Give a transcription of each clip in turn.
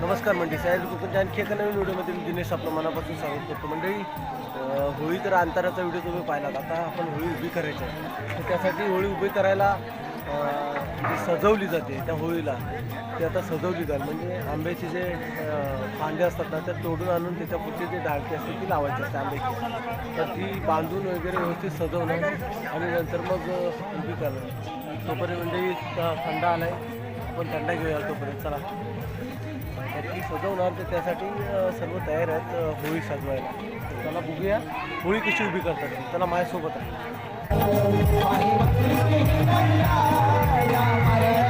नमस्कार मंडळी साहेब कोकणच्या आणखी एका नवीन व्हिडिओमध्ये मी दिनेश आपलं मनापासून स्वागत करतो. मंडळी होळी तर अंतराचा व्हिडिओ तुम्ही पाहिला आता आपण होळी उभी करायची आहे. तर त्यासाठी होळी उभी करायला जी सजवली जाते त्या होळीला. ती आता सजवली जाईल. म्हणजे आंब्याचे जे फांदे असतात ना त्या तोडून आणून त्याच्यापुढची जे डाळकी असते ती लावायची असते आंब्याची. तर ती बांधून वगैरे व्यवस्थित सजवणं आणि नंतर मग उभी करणं तोपर्यंत म्हणजे थंडा आला आहे आपण थंडा घेऊया तोपर्यंत. चला. तर ती सजवणार तर त्यासाठी सर्व तयार आहेत होळी सजवायला. त्याला बघूया. होळी कशी उभी करतात त्याला माझ्यासोबत आहे. I'm a man of God, I'm.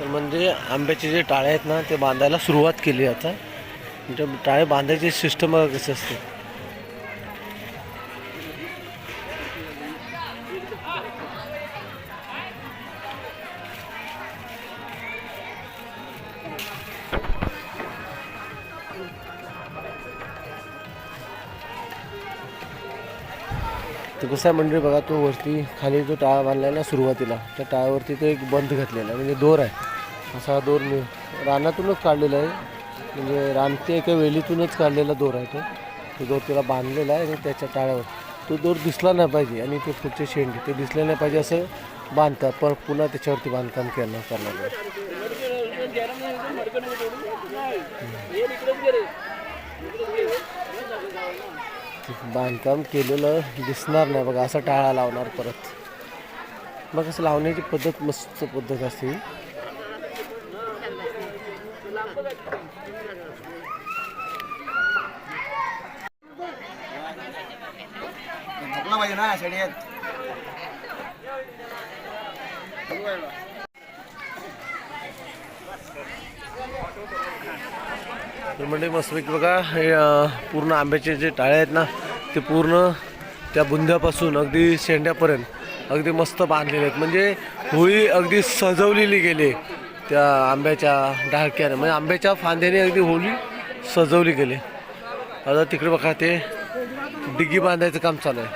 तर म्हणजे आंब्याचे जे टाळे आहेत ना ते बांधायला सुरुवात केली आता. म्हणजे टाळे बांधायची सिस्टम कसं असते? व्यवसाय मंडळी बघा तो वरती खाली जो टाळा बांधला ना सुरुवातीला त्या टाळ्यावरती तो एक बंद घातलेला आहे. म्हणजे दोर आहे. असा हा दोर मी रानातूनच काढलेला आहे. म्हणजे रानते एका वेलीतूनच काढलेला दोर आहे तो. तो दोर त्याला बांधलेला आहे आणि त्याच्या टाळ्यावर. तो दोर दिसला नाही पाहिजे आणि ते पुढचे शेंडे ते दिसले नाही पाहिजे असं बांधतात. पण पुन्हा त्याच्यावरती बांधकाम केलं करणार बांधकाम केलेलं दिसणार नाही बघा असा टाळा लावणार परत. मग असं लावण्याची पद्धत मस्त पद्धत असते पाहिजे ना तर म्हणजे मस्तपैकी बघा हे पूर्ण आंब्याचे जे टाळे आहेत ना ते पूर्ण त्या बुंद्यापासून अगदी शेंड्यापर्यंत अगदी मस्त बांधलेले आहेत. म्हणजे होळी अगदी सजवलेली गेली त्या आंब्याच्या डाळक्याने. म्हणजे आंब्याच्या फांद्याने अगदी होळी सजवली गेली. आता तिकडे बघा ते डिग्गी बांधायचं काम चालू आहे.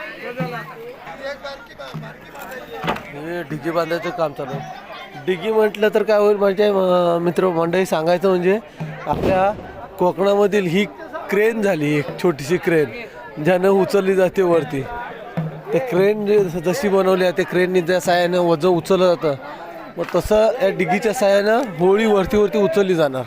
हे डिग्गी बांधायचं काम चालू आहे. डिग्गी म्हटलं तर काय होईल म्हणजे मित्र मंडळी सांगायचं म्हणजे आपल्या कोकणामधील ही क्रेन झाली एक छोटीशी क्रेन ज्यानं उचलली जाते वरती. ते क्रेन जे जशी बनवली आहे ते क्रेननी ज्या साह्यानं वजन उचललं जातं. मग तसं या डिगीच्या साह्यानं होळी वरती वरती उचलली जाणार.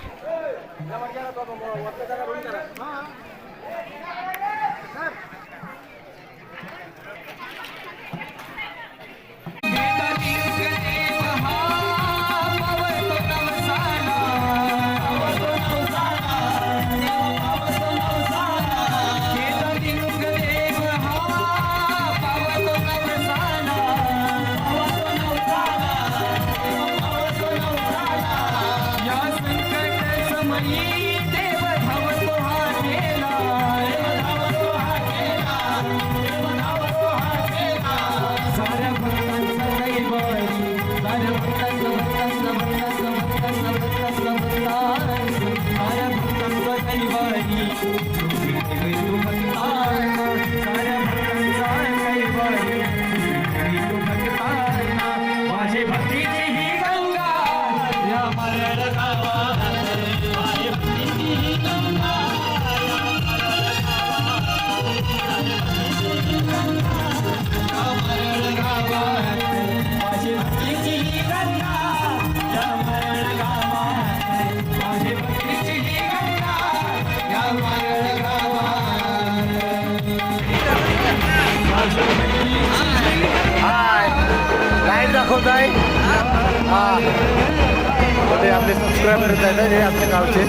प्रोग्राम करत आहेत ना हे आमच्या गावचे.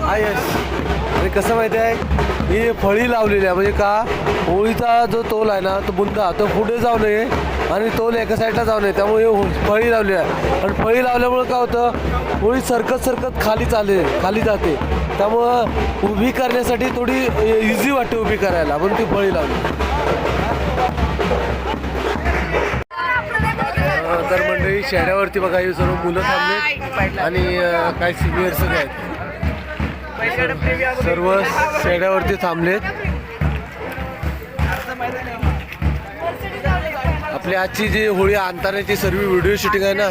हा आणि कसं माहिती आहे? ही फळी लावलेली आहे. म्हणजे का? होळीचा जो तोल आहे ना तो बुंदा तो पुढे जाऊ नये आणि तोल एका साईडला जाऊ नये. त्यामुळे हे फळी लावली आहे. आणि फळी लावल्यामुळे काय होतं? होळी सरकत सरकत खाली चालले खाली जाते. त्यामुळं उभी करण्यासाठी थोडी इझी वाटते उभी करायला. म्हणून ती फळी लावली. शेड्यावरती बघा ही सर्व मुलं थांबले आणि काही सिनियर सगळे आहेत. सर्व शेड्यावरती थांबलेत. आपली आजची जी होळी आणतानाची सर्व व्हिडिओ शूटिंग आहे ना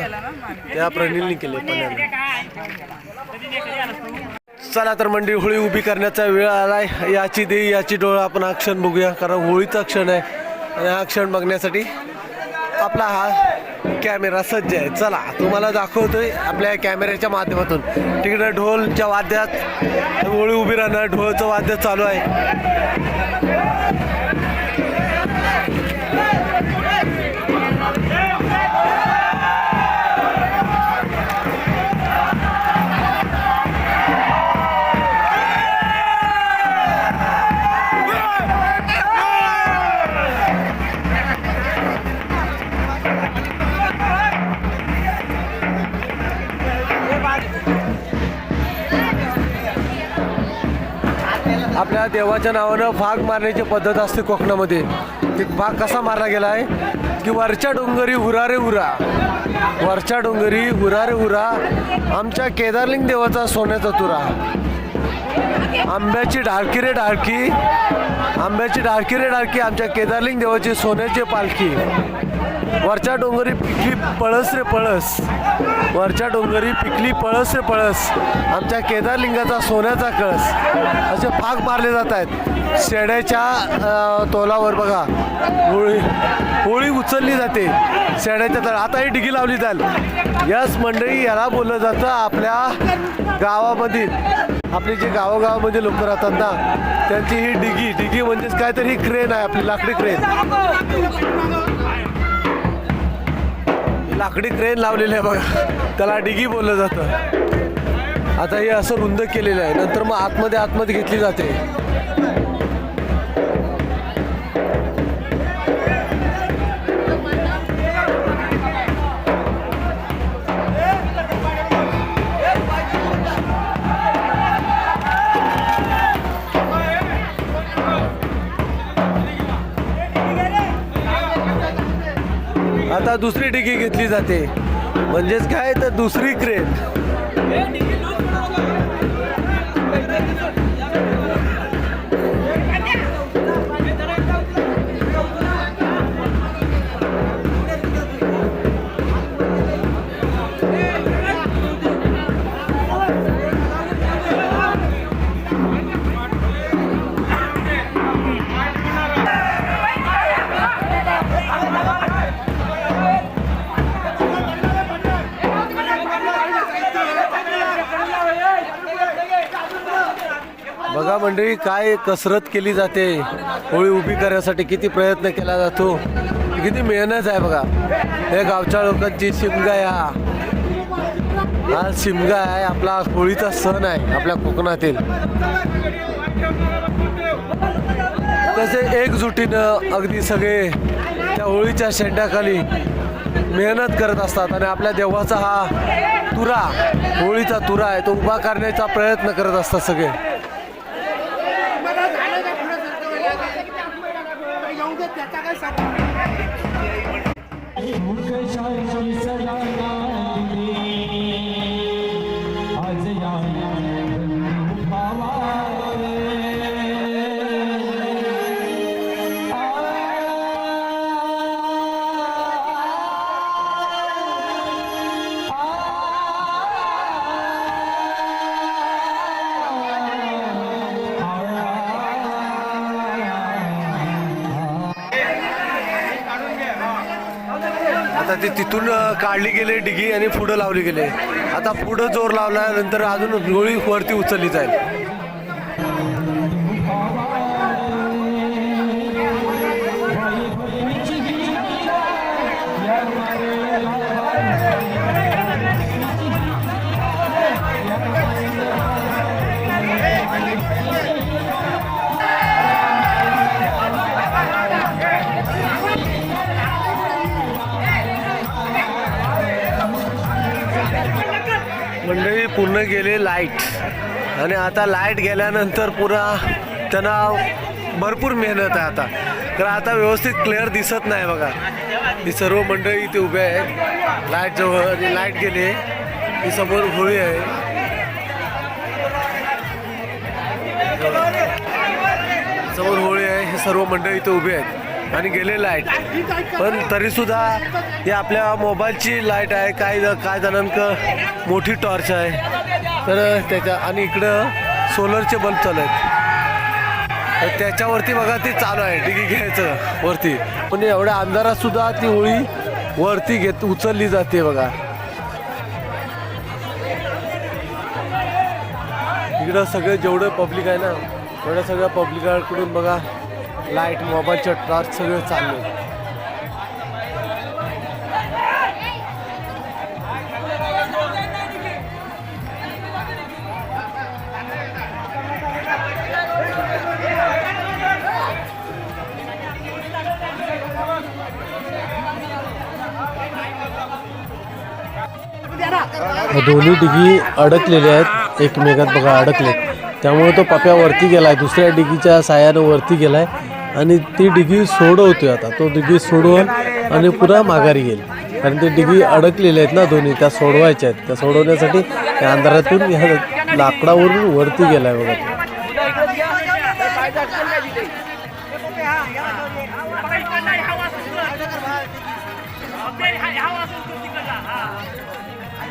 त्या प्रणीलनी केली चला तर मंडळी होळी उभी करण्याचा वेळ आलाय. याची दे याची डोळ आपण हा क्षण बघूया कारण होळीचा क्षण आहे. आणि हा क्षण बघण्यासाठी आपला हा कॅमेरा सज्ज आहे. चला तुम्हाला दाखवतोय आपल्या कॅमेऱ्याच्या माध्यमातून. तिकडे ढोलच्या वाद्यात होळी उभी राहणार ढोलचं वाद्य चालू आहे. आपल्या देवाच्या नावानं फाग मारण्याची पद्धत असते कोकणामध्ये. ते फाग कसा मारला गेला आहे की वरच्या डोंगरी हुरा रे हुरा. वरच्या डोंगरी हुरा रे हुरा. आमच्या केदारलिंग देवाचा सोन्याचा तुरा. आंब्याची ढाळकी रे ढाळकी. आंब्याची ढाळकी रे ढाळकी आमच्या केदारलिंग देवाची सोन्याची पालखी. वरच्या डोंगरी पिकली पळस रे पळस. वरच्या डोंगरी पिकली पळस रे पळस. आमच्या केदारलिंगाचा सोन्याचा कळस. असे फाग मारले जात आहेत. शेड्याच्या तोलावर बघा. होळी होळी उचलली जाते. शेड्याच्या तळ आता ही डिगी लावली जाईल. यस मंडळी याला बोललं जातं आपल्या गावामधील आपली जी गावोगावामध्ये लोक राहतात ना त्यांची ही डिगी डिगी म्हणजेच काय तर ही क्रेन आहे आपली लाकडी क्रेन. लाकडी क्रेन लावलेली आहे बघा. त्याला डिगी बोललं जातं. आता हे असं रुंद केलेलं आहे. नंतर मग आतमध्ये आतमध्ये घेतली जाते. आता दुसरी डिगी घेतली जाते. म्हणजेच काय? तर दुसरी क्रेन मंडळी काय कसरत केली जाते? होळी उभी करण्यासाठी किती प्रयत्न केला जातो? किती मेहनत आहे बघा. हे गावच्या लोकांची शिमगा आहे हा. हा शिमगा आहे आपला होळीचा सण आहे आपल्या कोकणातील. तसे एकजुटीनं अगदी सगळे त्या होळीच्या शेंड्याखाली मेहनत करत असतात आणि आपल्या देवाचा हा तुरा होळीचा तुरा आहे तो उभा करण्याचा प्रयत्न करत असतात सगळे. natin ते तिथून काढली गेले डिगी आणि पुढं लावली गेले आता पुढं जोर लावल्यानंतर अजून गोळी वरती उचलली जाईल Yeah. पूर्ण गेले लाइट आणि आता लाइट गेल्यानंतर पुरा त्यांना भरपूर मेहनत आहे आता. तर आता व्यवस्थित क्लिअर दिसत नाही बघा. ही सर्व मंडळी इथे उभे आहेत. लाइट जवळ आणि लाइट गेली ही समोर होळी आहे. समोर होळी आहे. हे सर्व मंडळी इथे उभे आहेत. आणि गेले लाइट पण तरीसुद्धा ही आपल्या मोबाईलची लाइट आहे. काही काय जणांक मोठी टॉर्च आहे. तर त्याच्या आणि इकडं सोलरचे बल्ब चालू आहेत. तर त्याच्यावरती बघा ते चालू आहे डिगी घ्यायचं वरती. पण एवढ्या अंधारात सुद्धा ती होळी वरती घेत उचलली जाते बघा. इकडं सगळं जेवढं पब्लिक आहे ना तेवढ्या सगळ्या पब्लिकाकडून बघा लाइट मोबाईलच्या टॉर्च सगळं चाललं. दोन्ही डिगी अडकलेल्या आहेत. एकमेकात बघा अडकलेत. त्यामुळे तो पप्या वरती गेला आहे दुसऱ्या डिगीच्या साह्यानं वरती गेला आहे आणि ती डिगी सोडवतोय आता. तो डिगी सोडवून आणि पुन्हा माघारी गेल कारण ती डिगी अडकलेल्या आहेत ना दोन्ही त्या सोडवायच्या आहेत. त्या सोडवण्यासाठी त्या अंधारातून ह्या लाकडावरून वरती गेला आहे बघा तो.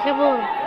acabou.